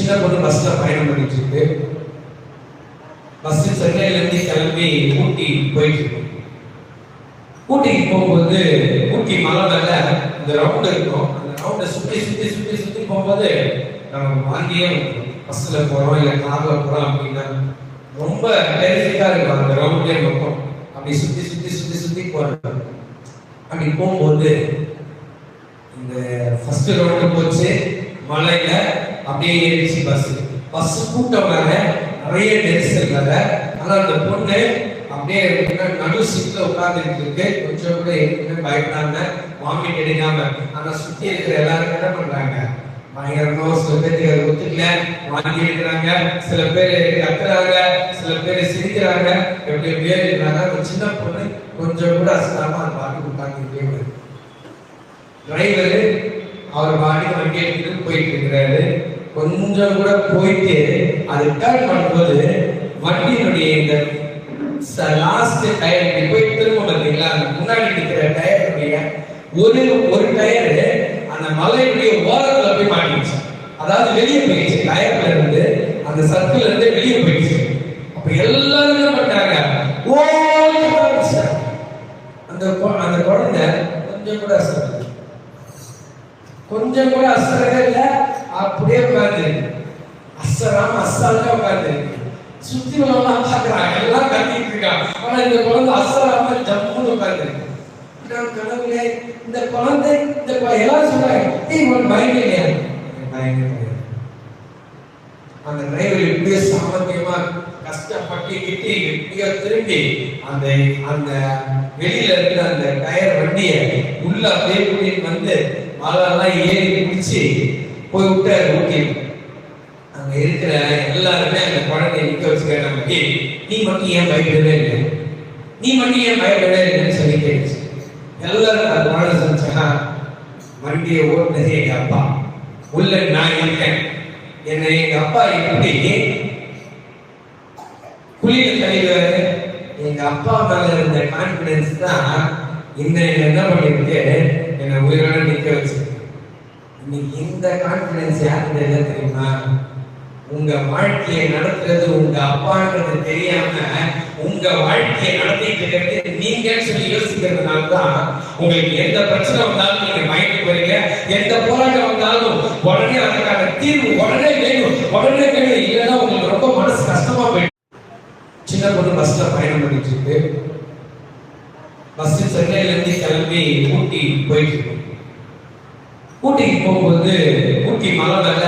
சின்ன பொண்ணு பஸ்ல பயணம் பண்ணிட்டு இருக்கு. பஸ் சென்னையில இருந்து கிளம்பி ஊட்டி போயிட்டு இருக்கு ஊட்டிக்கு போகும்போது ஊட்டி மலை மேல இந்த ரவுண்ட் இருக்கும். அந்த ரவுண்டை சுத்தி சுத்தி சுத்தி சுத்தி போகும்போது நம்ம வாங்கியே பஸ்ல போறோம் இல்ல கார்ல போறோம் அப்படின்னா ரொம்ப டெரிஃபிக்கா இருக்கும் அந்த ரவுண்டே மொத்தம். அப்படி சுத்தி சுத்தி சுத்தி சுத்தி போறோம். அப்படி போகும்போது இந்த ஃபர்ஸ்ட் ரவுண்டு போச்சு. மலையில அப்படியே ஏறிச்சு பஸ் பஸ் கூட்டம் வேற நிறைய நெரிசல் வேற ஆனா அந்த பொண்ணு அப்படியே நடு சீட்ல உட்கார்ந்துட்டு இருக்கு. கொஞ்சம் கூட எதுக்குமே பயப்படாம வாமிட் எடுக்காம. ஆனா சுத்தி இருக்கிற எல்லாரும் என்ன பண்றாங்க? பயங்கரமா சில பேருக்கு ஒத்துக்கல. வாங்கி எடுக்கிறாங்க. சில பேர் கத்துறாங்க. சில பேர் சிரிக்கிறாங்க. எப்படி பேர் இருக்கிறாங்க அந்த சின்ன பொண்ணு கொஞ்சம் கூட அசலாம அந்த பாட்டு உட்கார்ந்துட்டே டிரைவரு அவர் பாடி அவர் கேட்டு போயிட்டு இருக்கிறாரு. கொஞ்சம் கூட போயிட்டு அது டர்ன் பண்ணும்போது வண்டியினுடைய இந்த லாஸ்ட் டயர் இப்படி போய் திரும்ப பார்த்தீங்களா? அந்த முன்னாடி இருக்கிற டயருடைய ஒரு ஒரு டயரு அந்த மலையுடைய ஓரத்துல போய் மாட்டிடுச்சு அதாவது வெளியே போயிடுச்சு. டயர்ல இருந்து அந்த சர்க்கிள் இருந்து வெளியே போயிடுச்சு. அப்ப எல்லாரும் என்ன பண்ணாங்க ஓ அந்த அந்த குழந்தை கொஞ்சம் கூட அசரல கொஞ்சம் கூட அசரவே இல்ல. அப்படியே உட்கார்ந்து. அசராம அசால்ட்டா உட்கார்ந்து. சுத்தி உள்ளவங்க பாக்குறாங்க எல்லாம் கத்திட்டு இருக்காங்க. ஆனா இந்த குழந்தை அசராம ஜம்முன்னு உட்கார்ந்து. நான் இந்த குழந்தை இந்த எல்லாரும் சொல்றாங்க ஏய் உனக்கு இல்லையா? அந்த டிரைவர் இப்படியே சாமர்த்தியமா கஷ்டப்பட்டு கிட்டி எப்படியோ திரும்பி அந்த அந்த வெளியில இருக்கிற அந்த டயர் வண்டிய உள்ள அப்படியே கூட்டிட்டு வந்து மலையெல்லாம் ஏறி பிடிச்சி போய் விட்டாரு ஓகே. அங்க இருக்கிற எல்லாருமே அந்த குழந்தைய நிக்க வச்சுக்க நமக்கு நீ மட்டும் ஏன் பயப்படவே இல்லை? நீ மட்டும் ஏன் பயப்படவே இல்லைன்னு சொல்லி கேட்டுச்சு. எல்லாரும் அந்த குழந்தை சொன்னா வண்டியை ஓட்டுனது எங்க அப்பா. உள்ள நான் இருக்கேன். என்னை எங்க அப்பா எப்படி குளியல் தலைவர் எங்க அப்பா மேல இருந்த கான்பிடன்ஸ் தான் இந்த என்ன பண்ணிருக்கு என்னை உயிரோட இன்னைக்கு இந்த கான்பிடன்ஸ் யாருக்கு என்ன தெரியுமா? உங்க வாழ்க்கையை நடத்துறது உங்க அப்பான்றது தெரியாம உங்க வாழ்க்கையை நடத்திட்டு இருக்கிறது நீங்கன்னு சொல்லி யோசிக்கிறதுனால தான் உங்களுக்கு எந்த பிரச்சனை வந்தாலும் நீங்க பயந்து போறீங்க. எந்த போராட்டம் வந்தாலும் உடனே அதற்கான தீர்வு உடனே வேணும். உடனே வேணும். இல்லைன்னா உங்களுக்கு ரொம்ப மனசு கஷ்டமா போயிடும். சின்ன பொண்ணு பஸ்ல பயணம் பண்ணிட்டு இருக்கு. பஸ் சென்னையில இருந்து கிளம்பி ஊட்டி போயிட்டு இருக்கு. ஊட்டிக்கு போகும்போது ஊட்டி மலை மேல